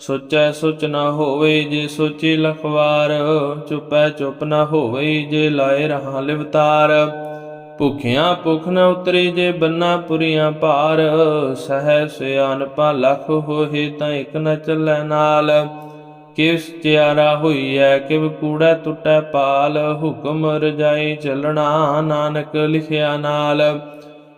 ਸੁਚੈ ਸੁਚ ਨਾ ਹੋਵੇ ਜੇ ਸੋਚੀ ਲਖਵਾਰ, ਚੁਪੈ ਚੁਪ ਨਾ ਹੋਵੇ ਜੇ ਲਾਏ ਰਹਾ ਲਿਵਤਾਰ। ਭੁਖਿਆਂ ਭੁਖ ਨ ਉਤਰੇ ਜੇ ਬੰਨਾ ਪੁਰੀਆਂ ਭਾਰ, ਸਹਿ ਸਿਆਨਪਾ ਲਖ ਹੋਏ ਤਾਂ ਇਕ ਨ ਚੱਲੈ ਨਾਲ। ਕਿਸ ਤਿਆਰਾ ਹੋਈਐ, ਕਿਵ ਕੂੜਾ ਟੁੱਟੈ ਪਾਲ, ਹੁਕਮ ਰਜਾਈ ਚੱਲਣਾ ਨਾਨਕ ਲਿਖਿਆ ਨਾਲ।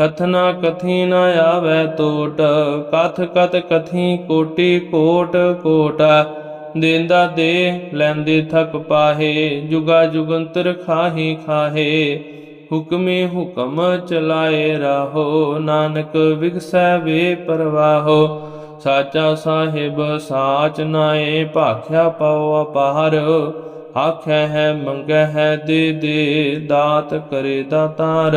ਕਥਨਾ ਕਥੀ ਨ ਆਵੈ ਟੋਟ ਕਥ ਕਤ ਕਥੀ ਕੋਟੀ ਕੋਟ ਕੋਟ। ਦੇਂਦਾ ਦੇ ਲੈਂਦੇ ਥਕ ਪਾਹੇ, ਜੁਗਾ ਜੁਗੰਤਰ ਖਾਹੀ ਖਾਹੇ। ਹੁਕਮੇ ਹੁਕਮ ਚਲਾਏ ਰਾਹੋ, ਨਾਨਕ ਵਿਗਸੈ ਵੇ ਪਰਵਾਹੋ। ਸਾਚਾ ਸਾਹਿਬ ਸਾਚ ਨਾਏ, ਭਾਖਿਆ ਪਉ ਅਪਾਰ। ਆਖੈ ਹੈ ਮੰਗੈ ਹੈ ਦੇ ਦੇ, ਦਾਤ ਕਰੇ ਦਾਤਾਰ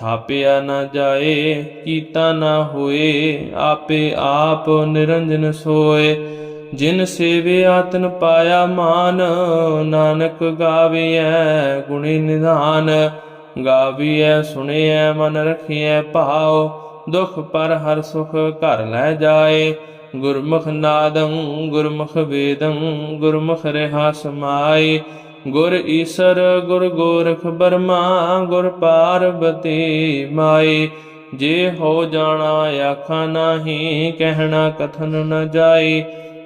ਥਾਪਿਆ ਨਾ ਜਾਏ, ਕੀਤਾ ਨਾ ਹੋਏ, ਆਪੇ ਆਪ ਨਿਰੰਜਨ ਸੋਏ। ਜਿਨ ਸੇਵੇ ਆਤਨ ਪਾਇਆ ਮਾਨ, ਨਾਨਕ ਗਾਵੀਐ ਗੁਣੀ ਨਿਧਾਨ। ਗਾਵੀਐ, ਸੁਣਿਐ, ਮਨ ਰਖੀਐ, ਭਾਉ, ਦੁਖ ਪਰ ਹਰ ਸੁਖ ਘਰ ਲੈ ਜਾਏ। ਗੁਰਮੁਖ ਨਾਦੰ, ਗੁਰਮੁਖ ਵੇਦੰ, ਗੁਰਮੁਖ ਰਹਾ ਸਮਾਈ ਗੁਰ ਈਸਰ, ਗੁਰ ਗੋਰਖ ਬਰਮਾ, ਗੁਰ ਪਾਰਬਤੀ ਮਾਈ। ਜੇ ਹੋ ਜਾਣਾ ਆਖਾ ਨਾਹੀ, ਕਹਿਣਾ ਕਥਨ ਨ ਜਾਈ।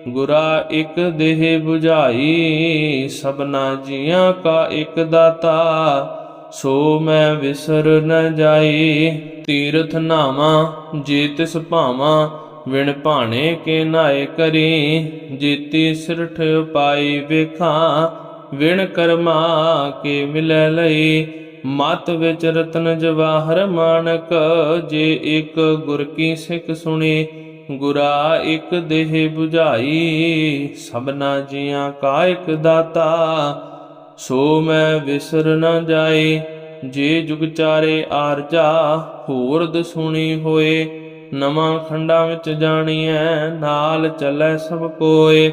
ਗੁਰਾ ਇਕ ਦੇਹ 부ਝਾਈ ਸਭਨਾ ਜੀਆਂ ਕਾ ਇਕ ਦਾਤਾ। ਸੋ ਮੈਂ ਵਿਸਰ ਨ ਜਾਈ, ਤੀਰਥ ਨਾਵਾ, ਜੇ ਤਿਸ ਭਾਵਾ, ਵਿਣ ਭਾਣੇ ਕੇ ਨਾਏ ਕਰੀ। ਜੀਤੀ ਸਿਰਠ ਪਾਈ ਵੇਖਾਂ ਵਿਣ ਕਰਮਾ ਕੇ ਮਿਲੈ ਲਈ ਮਤ ਵਿੱਚ ਰਤਨ ਜਵਾਹਰ ਮਾਨਕ, ਜੇ ਇੱਕ ਗੁਰ ਕੀ ਸਿੱਖ ਸੁਣੀ, ਗੁਰਾ ਇੱਕ ਦੇਹ 부ਝਾਈ ਸਭਨਾ ਜੀਆਂ ਕਾ ਇੱਕ ਦਾਤਾ, ਸੋ ਮੈਂ ਵਿਸਰ ਨਾ ਜਾਏ। ਜੇ ਜੁਗ ਚਾਰੇ ਆਰਜਾ ਹੋਰਦ ਸੁਣੀ ਹੋਏ। ਨਵਾਂ ਖੰਡਾਂ ਵਿੱਚ ਜਾਣੀਐ, ਨਾਲ ਚੱਲੈ ਸਭ ਕੋਏ।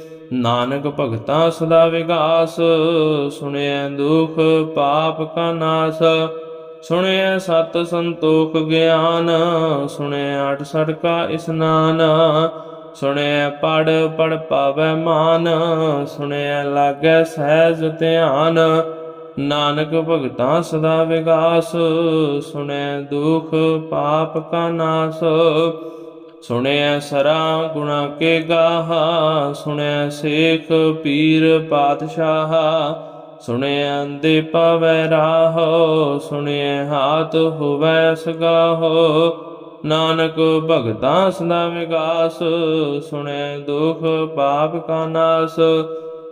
ਨਾਨਕ ਭਗਤਾ ਸਦਾ ਵਿਗਾਸ, ਸੁਣਿਐ ਦੁਖ ਪਾਪ ਕਾ ਨਾਸ, ਸੁਣਿਐ ਸਤ ਸੰਤੋਖ ਗਿਆਨ, ਸੁਣਿਐ ਅਠ ਸੜਕਾ ਇਸਨਾਨ, ਸੁਣਿਐ ਪੜ ਪੜ ਪਾਵੈ ਮਾਨ, ਸੁਣਿਐ ਲਾਗੈ ਸਹਿਜ ਧਿਆਨ, ਨਾਨਕ ਭਗਤਾ ਸਦਾ ਵਿਗਾਸ, ਸੁਣਿਐ ਦੁਖ ਪਾਪ ਕਾ ਨਾਸ ਸੁਣਿਆ ਸਰਾ ਗੁਣਾ ਕੇ ਗਾਹਾ, ਸੁਣਿਆ ਸੇਖ ਪੀਰ ਪਾਤਸ਼ਾਹ, ਸੁਣਿਆ ਅੰਦੇ ਪਾਵੈ ਰਾਹ ਸੁਣਿਐ ਹਾਥ ਹੋਵੈ ਸਗਾਹੋ। ਨਾਨਕ ਭਗਤਾਂ ਸਦਾ ਵਿਗਾਸ ਸੁਣਿਐ ਦੁਖ ਪਾਪ ਕਾ ਨਾਸ।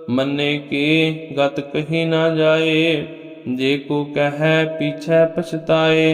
ਮੰਨੇ ਕੀ ਗਤ ਕਹੀ ਨਾ ਜਾਏ, ਜੇ ਕੋ ਕਹੈ ਪਿਛੈ ਪਛਤਾਏ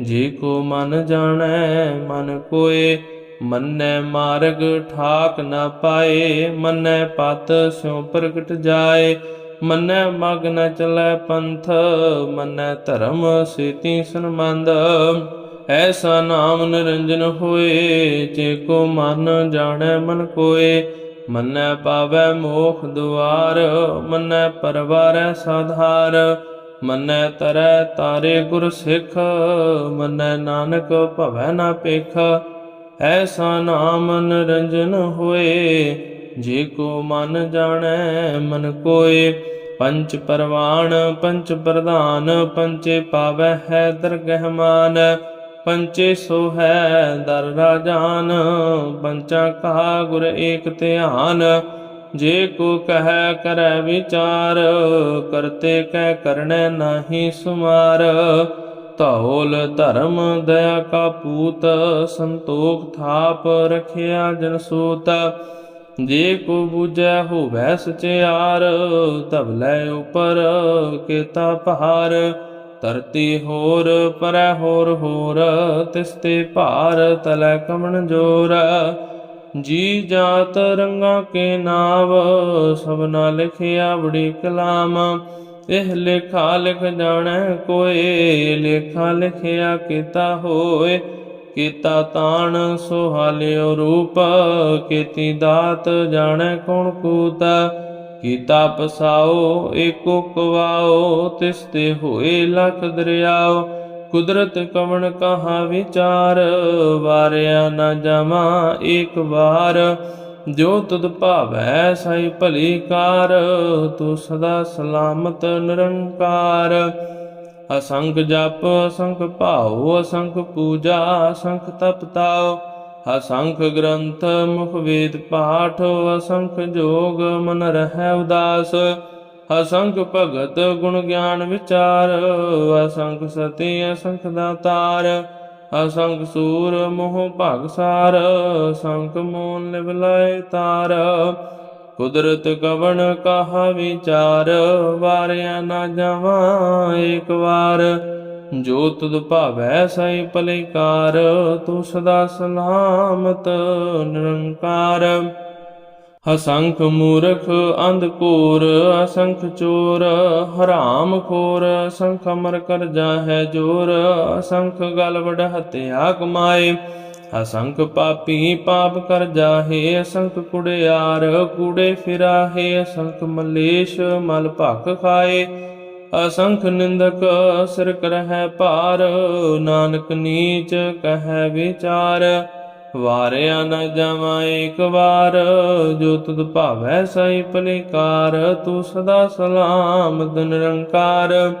ਜੇ ਕੋ ਮਨ ਜਾਣੈ, ਮਨ ਕੋਏ, ਮੰਨੈ ਮਾਰਗ ਠਾਕ ਨਾ ਪਾਏ, ਮੰਨੈ ਪਤ ਸਿਉ ਪ੍ਰਗਟ ਜਾਏ, ਮੰਨੈ ਮਗ ਨ ਚਲੈ ਪੰਥ, ਮੰਨੈ ਧਰਮ ਸੇਤੀ ਸੰਬੰਧ, ਐਸਾ ਨਾਮ ਨਿਰੰਜਨ ਹੋਏ, ਜੇ ਕੋ ਮਨ ਜਾਣੈ, ਮਨ ਕੋਏ, ਮੰਨੈ ਪਾਵੈ ਮੋਖ ਦੁਆਰ, ਮੰਨੈ ਪਰਵਾਰੈ ਸਾਧਾਰ ਮੰਨੈ ਤਰੈ ਤਾਰੇ ਗੁਰ ਸਿੱਖ, ਮੰਨੈ ਨਾਨਕ ਭਵੈ ਨਾ ਪੇਖ ਐਸਾ ਨਾਮ ਨਿਰੰਜਨ ਹੋਏ, ਜੇ ਕੋ ਮਨ ਜਾਣੈ ਮਨ ਕੋਏ। ਪੰਚ ਪਰਵਾਣ, ਪੰਚ ਪ੍ਰਧਾਨ, ਪੰਚੇ ਪਾਵੈ ਹੈ ਦਰਗਹਿਮਾਨ ਪੰਚੇ ਸੋ ਹੈ ਦਰ ਰਾਜਾਨ, ਪੰਚਾ ਕਹਾ ਗੁਰ ਏਕ ਧਿਆਨ। ਜੇ ਕੋ ਕਹੈ ਕਰੈ ਵਿਚਾਰ, ਕਰਤੇ ਕਹਿ ਕਰਣੈ ਨਾਹੀ ਸੁਮਾਰ। ਧੌਲ ਧਰਮ ਦਇਆ ਕਾ ਪੂਤ, ਸੰਤੋਖ ਥਾਪ ਰਖਿਆ ਜਨ ਸੂਤ। ਜੇ ਕੋ ਬੂਝੈ ਹੋਵੈ ਸਚਿਆਰ ਧਵਲੇ ਉਪਰ ਕੇਤਾ ਪਹਾਰ ਧਰਤੀ ਹੋਰ ਪਰੈ ਹੋਰ ਹੋਰ ਤਿਸਤੇ ਭਾਰ ਤਲੈ ਕਮਣ ਜੋਰ। ਜੀ ਜਾਤ ਰੰਗਾ ਕੇ ਨਾਵ ਸਭਨਾ ਲਿਖਿਆ ਬੜੀ ਕਲਾਮ। ਇਹ ਲੇਖਾ ਲਿਖ ਜਾਣੈ ਕੋਏ, ਲੇਖਾ ਲਿਖਿਆ ਕੀਤਾ ਹੋਏ। ਕੀਤਾ ਤਾਣ ਸੁਹਾਲਿਓ ਰੂਪ, ਕੀਤੀ ਦਾਤ ਜਾਣੈ ਕੌਣ ਕੂਤਾ। ਕੀਤਾ ਪਸਾਓ, ਏਕੋ ਕਵਾਓ ਤਿਸ ਤੇ ਹੋਏ ਲਖ ਦਰਿਆਓ। ਕੁਦਰਤ ਕਵਣ ਕਹਾ ਵਿਚਾਰ? ਵਾਰਿਆ ਨਾ ਜਾਵਾਂ ਏਕ ਵਾਰ। ਜੋ ਤੁਧ ਭਾਵੈ ਸਾਈ ਭਲੀ ਕਾਰ, ਤੂੰ ਸਦਾ ਸਲਾਮਤ ਨਿਰੰਕਾਰ। ਅਸੰਖ ਜਪ ਅਸੰਖ ਭਾਉ ਅਸੰਖ ਪੂਜਾ ਅਸੰਖ ਤਪ ਤਾਉ। ਅਸੰਖ ਗ੍ਰੰਥ, ਮੁਖ ਵੇਦ ਪਾਠ, ਅਸੰਖ ਜੋਗ, ਮਨ ਰਹਿ ਉਦਾਸ। ਅਸੰਖ ਭਗਤ ਗੁਣ ਗਿਆਨ ਵਿਚਾਰ ਅਸੰਖ ਸਤੀ, ਅਸੰਖ ਦਾਤਾਰ ਅਸੰਖ ਸੂਰ ਮੋਹ ਭਗਸਾਰ ਅਸੰਖ ਮੂਲ ਨਿਵਲਾਏ ਤਾਰ। ਕੁਦਰਤ ਕਵਣ ਕਹਾ ਵਿਚਾਰ, ਵਾਰਿਆ ਨਾ ਜਾਵਾਂ ਏਕ ਵਾਰ। ਜੋ ਤੁਧ ਭਾਵੈ ਸਈ ਭਲੇਕਾਰ, ਤੂੰ ਸਦਾ ਸਲਾਮਤ ਨਿਰੰਕਾਰ। ਹਸੰਖ ਮੂਰਖ ਅੰਧਕੂਰ ਅਸੰਖ ਚੋਰ, ਹਰਾਮ ਖੋਰ, ਅਸੰਖ ਅਮਰ ਕਰ ਜਾਹੈ ਜੋਰ, ਅਸੰਖ ਗਲ ਵਡ ਹਤਿਆ ਕਮਾਏ ਅਸੰਖ ਪਾਪੀ ਪਾਪ ਕਰ ਜਾਹੇ ਅਸੰਖ ਕੁੜਿਆਰ ਕੂੜੇ ਫਿਰਾਹੇ ਅਸੰਖ ਮਲੇਸ਼ ਮਲ ਭਖ ਖਾਏ। ਅਸੰਖ ਨਿੰਦਕ ਸਿਰ ਕਰਹਿ ਭਾਰ, ਨਾਨਕ ਨੀਚ ਕਹੈ ਵਿਚਾਰ। ਵਾਰਿਆ ਨ ਜਾਵਾਂ ਏਕ ਵਾਰ, ਜੋ ਤੁਧ ਭਾਵੈ ਸਹੀ ਭਲੇਕਾਰ ਤੂੰ ਸਦਾ ਸਲਾਮਤ ਨਿਰੰਕਾਰ।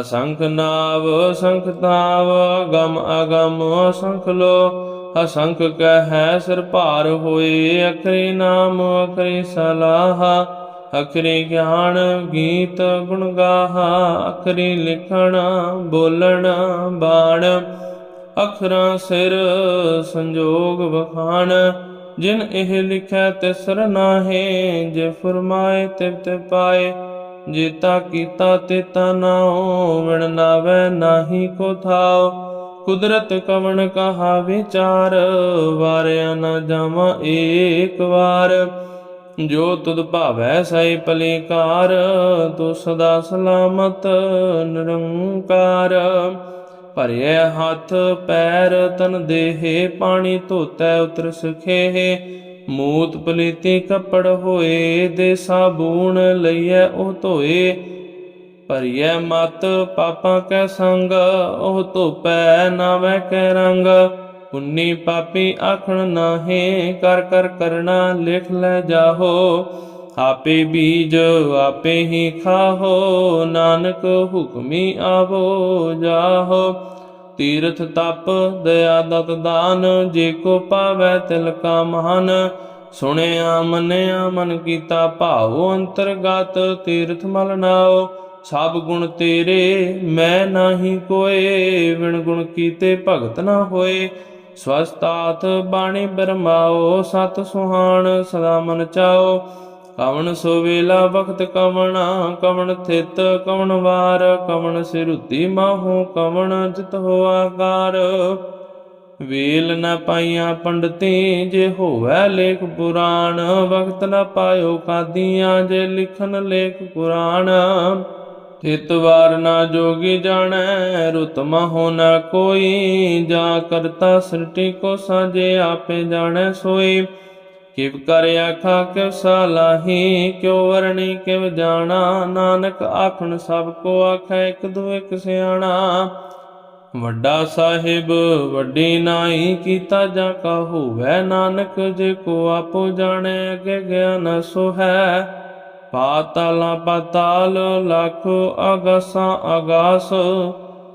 ਅਸੰਖ ਨਾਵ ਅਸੰਖ ਤਾਵ ਅਗਮ ਅਗਮ ਅਸੰਖ ਲੋ। ਅਸੰਖ ਕਹਿ ਸਿਰ ਭਾਰ ਹੋਏ, ਅਖਰੀ ਨਾਮ, ਅਖਰੀ ਸਲਾਹ। ਅਖਰੀ ਗਿਆਨ, ਗੀਤ ਗੁਣ ਗਾਹਾ। ਅਖਰੀ ਲਿਖਣ, ਬੋਲਣ, ਬਾਣ। ਅਖਰਾਂ ਸਿਰ ਸੰਜੋਗ ਵਖਾਣ, ਜਿਨ ਇਹ ਲਿਖੈ ਤਿਸਰ ਨਾਹੀ, ਜੇ ਫਰਮਾਏ ਤਿਵ ਤਿਵ ਪਾਏ। ਜੇਤਾ ਕੀਤਾ ਤੇਤਾ ਨਾਉ, ਵਿਣ ਨਾਵੈ ਨਾਹੀ ਕੋ ਥਾਉ। ਕੁਦਰਤ ਕਵਣ ਕਹਾ ਵਿਚਾਰ, ਵਾਰਿਆ ਨਾ ਜਾਵਾਂ ਏਕ ਵਾਰ। ਜੋ ਤੁਧ ਭਾਵੈ ਸਈ ਭਲੇਕਾਰ ਤੂੰ ਸਦਾ ਸਲਾਮਤ ਨਿਰੰਕਾਰ। ਭਰਿਐ ਹੱਥ, ਪੈਰ ਤਨ ਦੇਹੇ, ਪਾਣੀ ਧੋਤੈ ਉਤਰ ਸਖੇਹ। ਮੂਤ ਪਲੀਤੀ ਕੱਪੜ ਹੋਏ, ਦੇ ਸਾਬੂਣ ਲਈਐ ਉਹ ਧੋਏ। ਭਰੀਐ ਮਤ, ਪਾਪਾਂ ਕੈ ਸੰਗ, ਉਹ ਧੋਪੈ ਨਾਵੇਂ ਕੈ ਰੰਗ। ਪੁੰਨੀ ਪਾਪੀ ਆਖਣ ਨਾਹੀ, ਕਰ ਕਰ ਕਰਨਾ ਲਿਖ ਲੈ ਜਾਹੋ। ਆਪੇ ਬੀਜ ਆਪੇ ਹੀ ਖਾਹੋ, ਨਾਨਕ ਹੁਕਮੀ ਆਵੋ ਜਾਹੋ। ਤੀਰਥ ਤਪ, ਦਇਆ ਦਤ ਦਾਨ, ਜੇ ਕੋ ਪਾਵੈ ਤਿਲ ਕਾ ਮਹਾਨ ਸੁਣਿਆ ਮੰਨਿਆ ਮਨ ਕੀਤਾ ਭਾਉ ਅੰਤਰਗਤ, ਤੀਰਥ ਮਲ ਨਾਓ। ਸਭ ਗੁਣ ਤੇਰੇ, ਮੈਂ ਨਾਹੀ ਕੋਏ। ਵਿਣ ਗੁਣ ਕੀਤੇ ਭਗਤ ਨਾ ਹੋਏ। ਸਵਸਤਾਤ ਬਾਣੀ ਬਰਮਾਓ, ਸਤ ਸੁਹਾਣ ਸਦਾ ਮਨ ਚਾਓ। ਕਵਣ ਸੋ ਵੇਲਾ ਵਖਤ ਕਵਣਾ, ਕਵਣ ਥਿਤ ਕਵਣ ਵਾਰ, ਕਵਣ ਸਿਰੁਤੀ ਮਾਹੂ, ਕਵਣ ਜਿਤ ਹੋ ਆਕਾਰ। ਵੇਲ ਨ ਪਾਈਆਂ ਪੰਡਤੀ, ਜੇ ਹੋਵੇ ਲੇਖ ਪੁਰਾਣ ਵਕਤ ਨ ਪਾਇਓ ਕਾਦੀਆਂ, ਜੇ ਲਿਖਨ ਲੇਖ ਪੁਰਾਣ ਥਿਤ ਵਾਰ ਨਾ ਜੋਗੀ ਜਾਣੈ, ਰੁਤ ਮਹੁ ਨ ਕੋਈ, ਜਾ ਕਰਤਾ ਸ੍ਰਿਟੀ ਕੋ ਸਾਜੇ ਆਪੇ ਜਾਣੈ ਸੋਈ। ਕਿਵ ਕਰ ਆਖਾ, ਕਿਵ ਸਾਲਾਹੀ, ਕਿਉ ਵਰਣੀ, ਕਿਵ ਜਾਣਾ, ਨਾਨਕ ਆਖਣ ਸਭ ਕੋ ਆਖੈ, ਇਕ ਦੂ ਇਕ ਸਿਆਣਾ। ਵੱਡਾ ਸਾਹਿਬ, ਵੱਡੀ ਨਾਈ, ਕੀਤਾ ਜਾ ਕਾ ਹੋਵੈ, ਨਾਨਕ ਜੇ ਕੋ ਆਪੋ ਜਾਣੈ, ਅਗੇ ਗਿਆਨ ਸੋ ਹੈ ਪਾਤਾਲਾ ਪਾਤਾਲ, ਲੱਖ ਅਗਾਸਾਂ ਅਗਾਸ,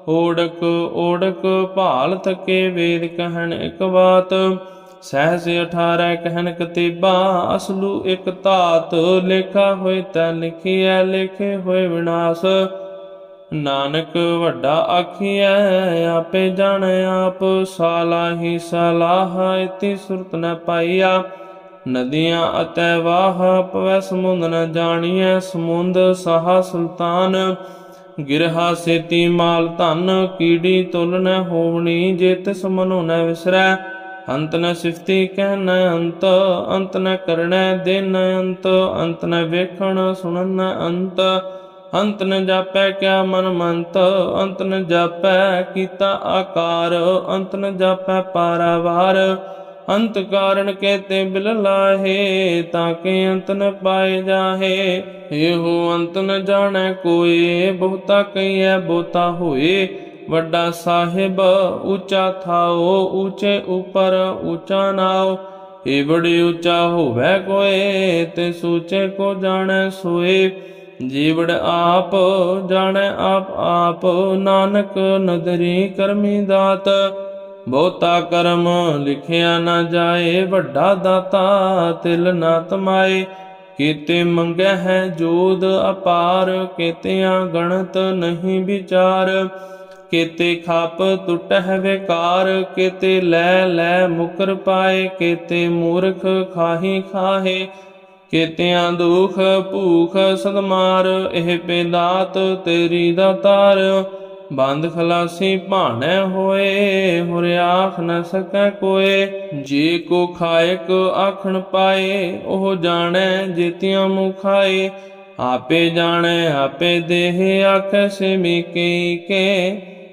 ਓੜਕ ਓੜਕ ਭਾਲ ਥਕੇ ਵੇਦ ਕਹਿਣ ਇੱਕ ਬਾਤ। ਸਹਸ 18 ਕਹਿਣ ਕਤੀਬਾ, ਅਸਲੂ ਇਕ ਧਾਤ ਲੇਖਾ ਹੋਏ ਤੈ ਲਿਖਿਐ, ਲਿਖੇ ਹੋਏ ਵਿਨਾਸ਼। ਨਾਨਕ ਵੱਡਾ ਆਖੀਐ, ਆਪੇ ਜਾਣੈ ਆਪ, ਸਾਲਾਹੀ ਸਲਾਹ ਇਤੀ ਸੁਰਤ ਨ ਪਾਈਆ। ਨਦੀਆਂ ਅਤੈ ਵਾਹ ਪਵੈ ਸਮੁੰਦ ਨ ਜਾਣੀਐ, ਸਮੁੰਦ ਸਹਾ ਸੁਲਤਾਨ। ਗਿਰਹਾ ਸੇਤੀ ਮਾਲ ਧਨ, ਕੀੜੀ ਤੁਲ ਨ ਹੋਵਣੀ ਜੇ ਤਿਸ ਮਨੁ ਨ ਵਿਸਰੈ। ਅੰਤ ਨ ਸਿਫਤੀ ਕਹਿ ਨ ਅੰਤ ਅੰਤ ਨ ਕਰਣੈ ਦਿਨ ਅੰਤ ਅੰਤ ਨ ਵੇਖਣ ਸੁਣਨ ਅੰਤ। ਅੰਤ ਨ ਜਾਪੈ ਕਿਆ ਮਨ ਮੰਤ, ਅੰਤ ਨ ਜਾਪੈ ਕੀਤਾ ਆਕਾਰ, ਅੰਤ ਨ ਜਾਪੈ ਪਾਰਾਵਾਰ। ਅੰਤ ਕਾਰਨ ਕਹਤੇ ਬਿਲ ਲਾਹੇ, ਤਾਂ ਕਿ ਅੰਤ ਨ ਪਾਏ ਜਾਹੇ। ਇਹੋ ਅੰਤ ਨ ਜਾਣੈ ਕੋਏ ਬਹੁਤਾ ਕਈਐ ਬਹੁਤਾ ਹੋਏ। ਵੱਡਾ ਸਾਹਿਬ ਉੱਚਾ ਥਾਓ, ਉੱਚੇ ਉਪਰ ਉੱਚਾ ਨਾਓ ਏ ਉੱਚਾ ਹੋਵੇ ਕੋਏ ਤੇ ਸੂਚੇ ਕੋ ਜਾਣੈ ਸੋਏ। ਜੀਵੜ ਆਪ ਜਾਣੈ ਆਪ ਆਪ, ਨਾਨਕ ਨਦਰੀ ਕਰਮੀ ਦਾਤ। ਬਹੁਤਾ ਕਰਮ ਲਿਖਿਆ ਨਾ ਜਾਏ, ਵੱਡਾ ਦਾਤਾ ਤਿਲ ਨਾ ਤਮਾਏ। ਕੀਤੇ ਮੰਗੈ ਹੈ ਜੋਦ ਅਪਾਰ, ਕੀਤਿਆਂ ਗਣਤ ਨਹੀਂ ਵਿਚਾਰ। ਕੀਤੇ ਖਾਪ ਟੁਟਹਿ ਵਿਕਾਰ, ਕੀਤੇ ਲੈ ਲੈ ਮੁਕਰ ਪਾਏ, ਕੀਤੇ ਮੂਰਖ ਖਾਹੀ ਖਾਹੇ, ਕੀਤਿਆਂ ਦੁਖ ਭੂਖ ਸਦਮਾਰ, ਇਹ ਪੇਦਾਤ ਤੇਰੀ ਦਾਤਾਰ ਬੰਦ ਖਲਾਸੀ ਭਾਣੈ ਹੋਏ, ਹੁਰ ਆਖ ਨ ਸਕੈ ਕੋਏ, ਜੇ ਕੋ ਖਾਇਕ ਆਖਣ ਪਾਏ, ਉਹ ਜਾਣੈ ਜੇਤਿਆਂ ਮੁਖਾਏ ਆਪੇ ਜਾਣੈ, ਆਪੇ ਦੇਹ ਆਖੈ ਸੇ ਕੇ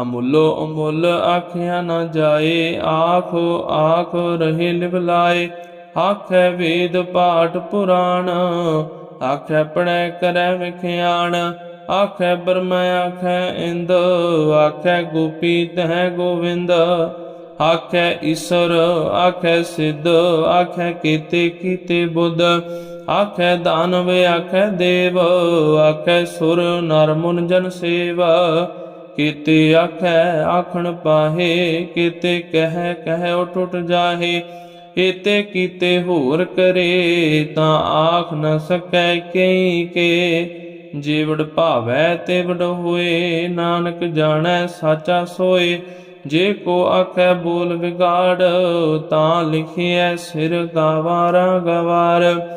ਅਮੁੱਲੋ ਅਮੁੱਲ ਆਖਿਆ ਨਾ ਜਾਏ, ਆਖੋ ਆਖ ਰਹੇ ਲਿਵਲਾਏ ਆਖੈ ਵੇਦ ਪਾਠ ਪੁਰਾਣ, ਆਖੈ ਪੜੈ ਕਰੈ ਵਿਖਿਆਣ। ਆਖੈ ਬ੍ਰਹਮ, ਆਖੈ ਇੰਦ, ਆਖੈ ਗੋਪੀ ਤਹਿ ਗੋਵਿੰਦ। ਆਖੈ ਈਸ਼ਰ, ਆਖੈ ਸਿੱਧ, ਆਖੈ ਕੀਤੇ ਕੀਤੇ ਬੁੱਧ। ਆਖੈ ਦਾਨਵ, ਆਖੈ ਦੇਵ, ਆਖੈ ਸੁਰ, ਨਰ ਮੁਨ ਜਨ ਸੇਵਾ। ਕੀਤੇ ਆਖੈ, ਆਖਣ ਪਾਹੇ, ਕੀਤੇ ਕਹਿ ਕਹਿ ਉਠ ਉਠ ਜਾਹੇ। ਏਤੇ ਕੀਤੇ ਹੋਰ ਕਰੇ, ਤਾਂ ਆਖ ਨ ਸਕੈ ਕਈ ਕੇ। ਜੀਵੜ ਭਾਵੈ ਤੇ ਵਡ ਹੋਏ, ਨਾਨਕ ਜਾਣੈ ਸਾਚਾ ਸੋਏ। ਜੇ ਕੋ ਆਖੈ ਬੋਲ ਵਿਗਾੜ, ਤਾਂ ਲਿਖਿਐ ਸਿਰ ਗਵਾਰਾ ਗਵਾਰ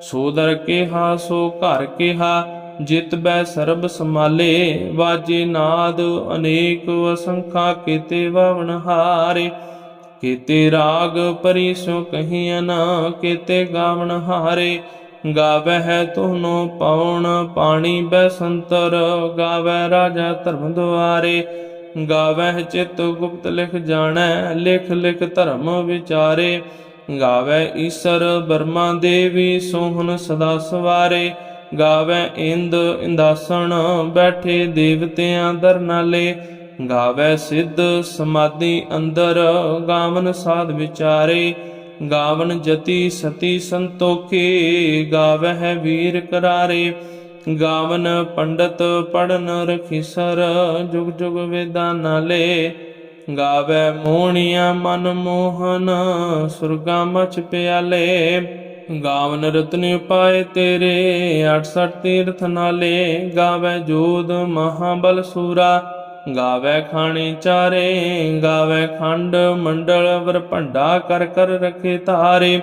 ਸੋ ਕਿਹਾ, ਸੋ ਘਰ ਕਿਹਾ ਜਿਤ ਬੈ ਸਰਬ ਸਮਾਲੇ ਵਾਜੇ ਨਾਦ ਅਨੇਕ ਅਸੰਖਾ ਕੀਤੇ ਵਵਨ ਹਾਰੇ। ਕੀਤੇ ਰਾਗ ਪਰੀ ਸੋ ਕਹੀਆਂ ਨਾ ਕੀਤੇ ਗਾਵਣ ਹਾਰੇ। ਗਾਵਹਿ ਤੁਹਨੋ ਪਵਨ ਪਾਣੀ ਬੈ ਸੰਤਰ ਗਾਵੈ ਰਾਜਾ ਧਰਮ ਦੁਆਰੇ। ਗਾਵਹਿ ਚਿਤ ਗੁਪਤ ਲਿਖ ਜਾਣੈ, ਲਿਖ ਲਿਖ ਧਰਮ ਵਿਚਾਰੇ। ਗਾਵੈ ਈਸਰ ਬਰਮਾ ਦੇਵੀ ਸੋਹਣ ਸਦਾ ਸਵਾਰੇ। ਗਾਵੈ ਇੰਦ ਇੰਦਾਸਣ, ਬੈਠੇ ਦੇਵਤਿਆਂ ਦਰ ਨਾਲੇ ਗਾਵੈ ਸਿੱਧ ਸਮਾਧੀ ਅੰਦਰ, ਗਾਵਨ ਸਾਧ ਵਿਚਾਰੇ। ਗਾਵਨ ਜਤੀ ਸਤੀ ਸੰਤੋਖੇ ਗਾਵਹਿ ਵੀਰ ਕਰਾਰੇ। ਗਾਵਨ ਪੰਡਤ ਪੜਨ ਰਖੀਸਰ ਜੁਗ ਜੁਗ ਵੇਦਾਂ ਨਾਲੇ। ਗਾਵੈ ਮੋਹਣੀਆਂ ਮਨ ਮੋਹਨ, ਸੁਰਗਾ ਮਚ ਪਿਆਲੇ। ਗਾਵਨ ਰਤਨ ਪਾਏ ਤੇਰੇ 68 ਤੀਰਥ ਨਾਲੇ ਗਾਵੈ ਜੋਦ ਮਹਾਬਲ ਸੂਰਾ। ਗਾਵੈ ਖਾਣੇ ਚਾਰੇ, ਗਾਵੈ ਖੰਡ ਮੰਡਲ ਵਰ ਭੰਡਾ ਕਰ ਕਰ ਰਖੇ ਧਾਰੇ।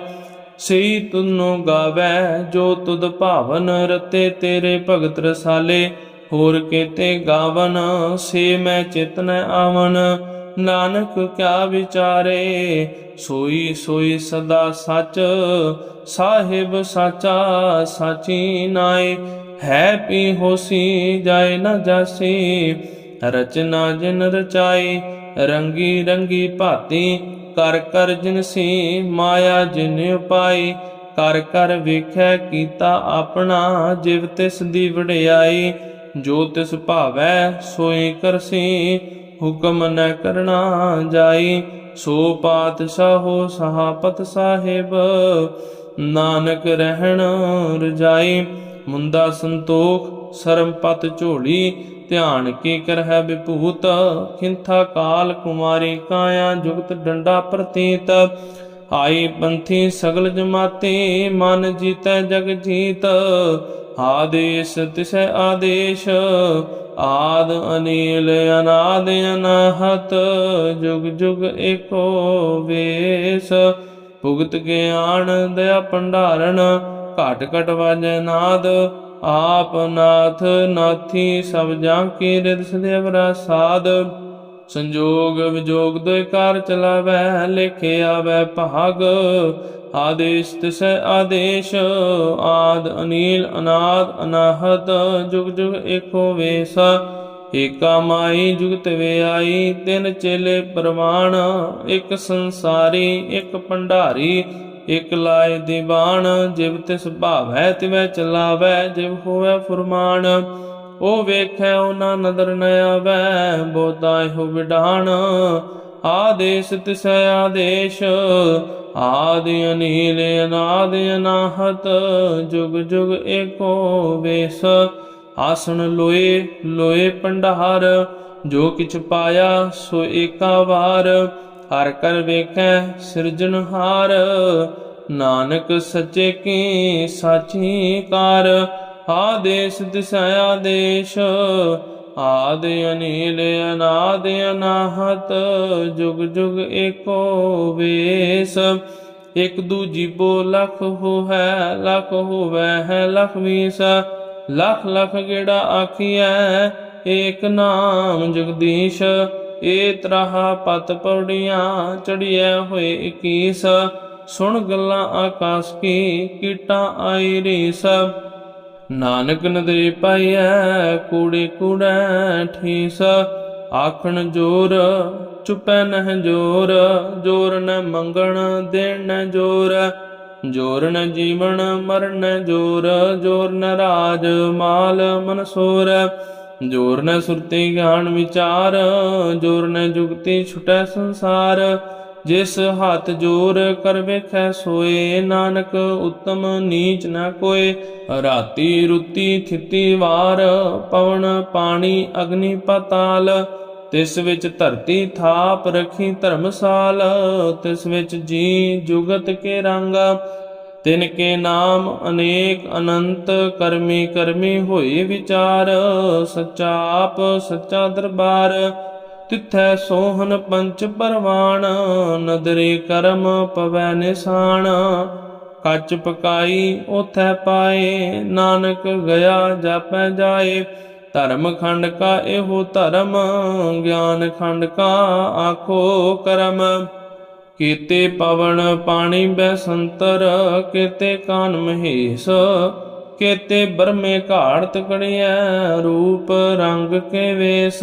ਸਈ ਤੁਨੋ ਗਾਵੈ ਜੋ ਤੁਧ ਭਾਵਨ ਰਤੇ ਤੇਰੇ ਭਗਤ ਰਸਾਲੇ। ਹੋਰ ਕੇਤੇ ਗਾਵਨ, ਸੇ ਮੈਂ ਚਿਤਨ ਆਵਨ। ਨਾਨਕ ਕਿਆ ਵਿਚਾਰੇ? ਸੋਈ ਸੋਈ ਸਦਾ ਸੱਚ, ਸਾਹਿਬ ਸਾਚਾ ਸਾਚੀ ਨਾਏ। ਹੈ ਪੀ ਹੋਸੀ ਜਾਏ ਨਾ ਜਾਸੀ, ਰਚਨਾ ਜਿਨ ਰਚਾਈ, ਰੰਗੀ ਰੰਗੀ ਭਾਤੀ। ਕਰ ਕਰ ਜਿਨਸੀ ਮਾਇਆ ਜਿਨ ਉਪਾਈ, ਕਰ ਕਰ ਵੇਖੈ ਕੀਤਾ ਆਪਣਾ ਜਿਵ ਤਿਸ ਦੀ ਵਡਿਆਈ। ਜੋ ਤਿਸ ਭਾਵੈ ਸੋਈ ਕਰਸੀ ਹੁਕਮ ਨ ਕਰਨਾ ਜਾਈ, ਸੋ ਪਾਤਸ਼ਾਹੋ ਸਹਾਪਤ ਸਾਹਿਬ, ਨਾਨਕ ਰਹਿਣ ਰਜਾਈ। ਮੁੰਦਾ ਸੰਤੋਖ ਸਰਮਪਤ ਝੋਲੀ, ਧਿਆਨ ਕੀ ਕਰਹਿ ਵਿਭੂਤ, ਖਿੰਥਾ ਕਾਲ ਕੁਮਾਰੀ ਕਾਇਆ ਜੁਗਤ ਡੰਡਾ ਪ੍ਰਤੀਤ। ਆਈ ਪੰਥੀ ਸਗਲ ਜਮਾਤੀ, ਮਨ ਜੀਤੈ ਜਗ ਜੀਤ। ਆਦੇਸ਼, ਤਿਸੈ ਆਦੇਸ਼, ਆਦ ਅਨੀਲ ਅਨਾਦ ਅਨਾਹਤ, ਜੁਗ ਜੁਗ ਏਕੋ ਵੇਸ। ਭੁਗਤ ਗਿਆਨ ਦਇਆ ਭੰਡਾਰਨ, ਘਟ ਘਟ ਵਾਜੈ ਨਾਦ। ਆਪ ਨਾਥ ਨਾਥੀ, ਸਭ ਜਾਂ ਕੀ ਰਿਦ ਸਦੇਵਰਾ ਸਾਧ ਸੰਜੋਗ ਵਿਜੋਗ ਦੋਇ ਕਾਰ ਚਲਾਵੈ, ਲਿਖੇ ਆਵੈ ਭਾਗ। ਆਦੇਸ਼ ਤਿਸੈ ਆਦੇਸ਼, ਆਦ ਅਨੀਲ, ਅਨਾਦ, ਅਨਾਹਤ, ਜੁਗ ਜੁਗ ਏਕੋ ਵੇਸ, ਏਕਾ ਮਾਈ, ਜੁਗਤ ਵਿਆਈ, ਤਿੰਨ ਚੇਲੇ ਪ੍ਰਮਾਣ ਇੱਕ ਸੰਸਾਰੀ, ਇੱਕ ਭੰਡਾਰੀ, ਇਕ ਲਾਇ ਦੀਵਾਨ, ਜਿਵ ਤਿਸ ਭਾਵੈ ਤਿਵੈ ਚਲਾਵੈ, ਜਿਵ ਹੋਵੈ ਫੁਰਮਾਨ। ਉਹ ਵੇਖੈ ਉਹਨਾਂ ਨਦਰ ਨ ਆਵੈ ਬੋਤਾ ਹੋ ਵਿਡਾਨ। ਆਦੇਸ਼ ਤਿਸੈ ਆਦੇਸ਼ ਆਦਿ ਅਨੀਲ ਅਨਾਦ ਅਨਾਹਤ, ਜੁਗ ਜੁਗ ਏਕੋ ਵੇਸ। ਆਸਣ ਲੋਏ ਲੋਏ ਪੰਡਹਾਰ ਜੋ ਕਿਛ ਪਾਇਆ ਸੋ ਏਕਾ ਵਾਰ। ਹਰ ਕਰ ਵੇਖੈ ਸਿਰਜਣਹਾਰ ਨਾਨਕ ਸੱਚੇ ਕੀ ਸਾਚੀ ਕਾਰ। ਆਦੇਸ਼ ਦਿਸਾ ਆਦੇਸ਼ ਆਦ ਅਨੀਲ ਅਨਾਦ ਅਨਾਹਤ, ਜੁਗ ਜੁਗ ਏਕੋ ਵੇਸ। ਇਕ ਦੂਜੀ ਬੋ ਲਖ ਹੋ ਹੈ ਲਖ ਹੋਵੈ ਹੈ ਲਖ ਵੀਸ। ਲਖ ਲਖ ਗੇੜਾ ਆਖੀਐ, ਏਕ ਨਾਮ ਜਗਦੀਸ਼। ਏ ਤਰਾਹ ਪਤ ਪੌੜੀਆਂ ਚੜਿਐ ਹੋਏ 21 ਸੁਣ ਗੱਲਾਂ ਆਕਾਸ਼ ਕੀ, ਕੀਟਾਂ ਆਈ ਰੀਸ। ਨਾਨਕ ਨਦਰੇ ਪਾਈਐ, ਕੂੜੇ ਕੂੜੈ ਠੀਸ। ਆਖਣ ਜੋਰ, ਚੁਪੈ ਨਹਿ ਜੋਰ ਜੋਰ ਨ ਮੰਗਣ, ਦੇਣ ਨ ਜੋਰ। ਜੋਰ ਨ ਜੀਵਨ, ਮਰਨ ਜੋਰ ਜੋਰ ਨ ਰਾਜ, ਮਾਲ ਮਨਸੋਰ ਜੋਰ ਨ ਸੁਰਤੀ ਗਿਆਨ ਵਿਚਾਰ, ਜੋਰ ਨ ਜੁਗਤੀ ਛੁਟੈ ਸੰਸਾਰ। ਜਿਸ ਹੱਥ ਜੋਰ ਕਰ ਵੇਖੈ ਸੋਏ, ਨਾਨਕ ਉਤਮ ਨੀਚ ਨਾ ਕੋਏ। ਰਾਤੀ ਰੁੱਤੀ ਥਿਤੀ ਵਾਰ, ਪਵਨ ਪਾਣੀ ਅਗਨੀ ਪਤਾਲ। ਤਿਸ ਵਿੱਚ ਧਰਤੀ ਥਾਪ ਰਖੀ ਧਰਮਸਾਲ, ਤਿਸ ਵਿੱਚ ਜੀ ਜੁਗਤ ਕੇ ਰੰਗ। ਤਿਨ ਕੇ ਨਾਮ ਅਨੇਕ ਅਨੰਤ, ਕਰਮੀ ਕਰਮੀ ਹੋਏ ਵਿਚਾਰ। ਸੱਚਾ ਆਪ, ਸੱਚਾ ਦਰਬਾਰ। ਤਿਥੈ ਸੋਹਨ ਪੰਚ ਪਰਵਾਣ, ਨਦਰੀ ਕਰਮ ਪਵੈ ਨਿਸ਼ਾਨ ਕੱਚ ਪਕਾਈ ਉਥੈ ਪਾਏ, ਨਾਨਕ ਗਿਆ ਜਾਪੈ ਜਾਏ। ਧਰਮ ਖੰਡ ਕਾ ਇਹੋ ਧਰਮ, ਗਿਆਨ ਖੰਡ ਕਾ ਆਖੋ ਕਰਮ। ਕੀਤੇ ਪਵਨ ਪਾਣੀ ਬੈਸੰਤਰ ਕੀਤੇ ਕਾਨ ਮਹੇਸ਼, ਕੀਤੇ ਬਰਮੇ ਘਾੜਤ ਕੜਿਐ ਰੂਪ ਰੰਗ ਕੇ ਵੇਸ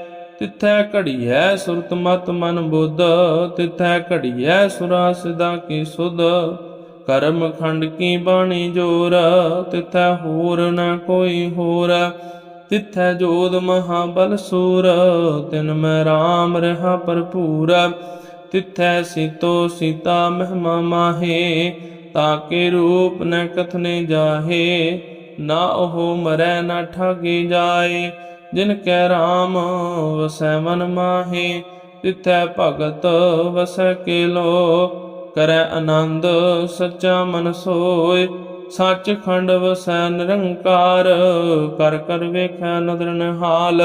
ਤਿਥੈ ਘੜੀਐ ਸੁਰਤ ਮਤ ਮਨ ਬੁੱਧ, ਤਿਥੈ ਘੜੀਐ ਸੁਰਾ ਸਿਦਾ ਕੀ ਸੁਧ। ਕਰਮ ਖੰਡ ਕੀ ਬਾਣੀ ਜੋਰ, ਤਿਥੈ ਹੋਰ ਨ ਕੋਈ ਹੋਰ। ਤਿਥੈ ਜੋਦ ਮਹਾਬਲ ਸੂਰ, ਤਿਨ ਮੈਂ RAM ਰਹਾ ਭਰਪੂਰ। ਤਿਥੈ ਸੀਤੋ ਸੀਤਾ ਮਹਿਮਾ ਮਾਹੇ ਤਾਕੇ ਰੂਪ ਨ ਕਥਨੇ ਜਾਹੇ। ਨਾ ਉਹ ਮਰੈ ਨਾ ਠਾਗੀ ਜਾਏ। ਜਿਨ ਕੈ ਰਾਮ ਵਸੈ ਮਨ ਮਾਹੀ, ਤਿਥੈ ਭਗਤ ਵਸੈ ਕੇਲੋ। ਕਰੈ ਆਨੰਦ ਸੱਚਾ ਮਨ ਸੋਏ ਸੱਚ ਖੰਡ ਵਸੈ ਨਿਰੰਕਾਰ। ਕਰ ਕਰ ਵੇਖੈ ਨਦਰ ਨਿਹਾਲ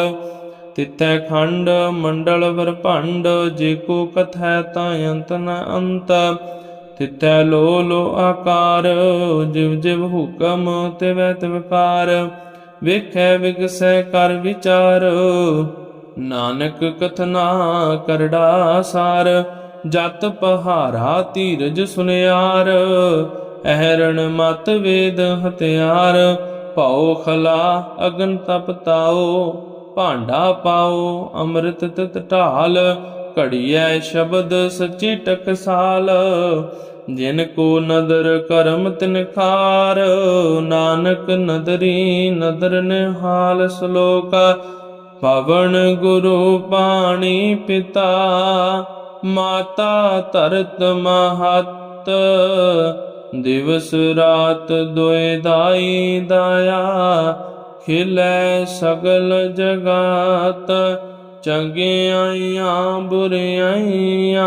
ਤਿਤੈ ਖੰਡ ਮੰਡਲ ਵਰਭੰਡ ਜੇ ਕੋ ਕਥੈ ਤਾਂ ਅੰਤ ਨ ਅੰਤ। ਤਿਤੈ ਲੋ ਲੋ ਆਕਾਰ, ਜਿਵ ਜਿਵ ਹੁਕਮ ਤਿਵੈ ਤਿਵਕਾਰ ਵੇਖੈ ਵਿਗਸੈ ਕਰ ਵਿਚਾਰ। ਨਾਨਕ ਕਥਨਾ ਕਰੜਾ ਸਾਰ, ਜਤ ਪਹਾਰਾ ਧੀਰਜ ਸੁਨਿਆਰ। ਅਹਰਣ ਮਤ ਵੇਦ ਹਤਿਆਰ ਭਉ ਖਲਾ ਅਗਨ ਤਪ ਤਾਓ ਭਾਂਡਾ ਪਾਓ ਅੰਮ੍ਰਿਤ ਤਤ ਢਾਲ, ਘੜੀਐ ਸ਼ਬਦ ਸੱਚੀ ਟਕਸਾਲ। ਜਿਨ ਕੋ ਨਦਰ ਕਰਮ ਤਿਨ ਖਾਰ ਨਾਨਕ ਨਦਰੀ ਨਦਰ ਨਿਹਾਲ ਸ਼ਲੋਕ, ਪਵਨ ਗੁਰੂ ਪਾਣੀ ਪਿਤਾ, ਮਾਤਾ ਧਰਤ ਮਹਤ, ਦਿਵਸ ਰਾਤ ਦੁਇ ਦਾਈ ਦਾਇਆ, ਖਿਲੈ ਸਗਲ ਜਗਾਤ, ਚੰਗਿਆਈਆਂ ਬੁਰਿਆਈਆਂ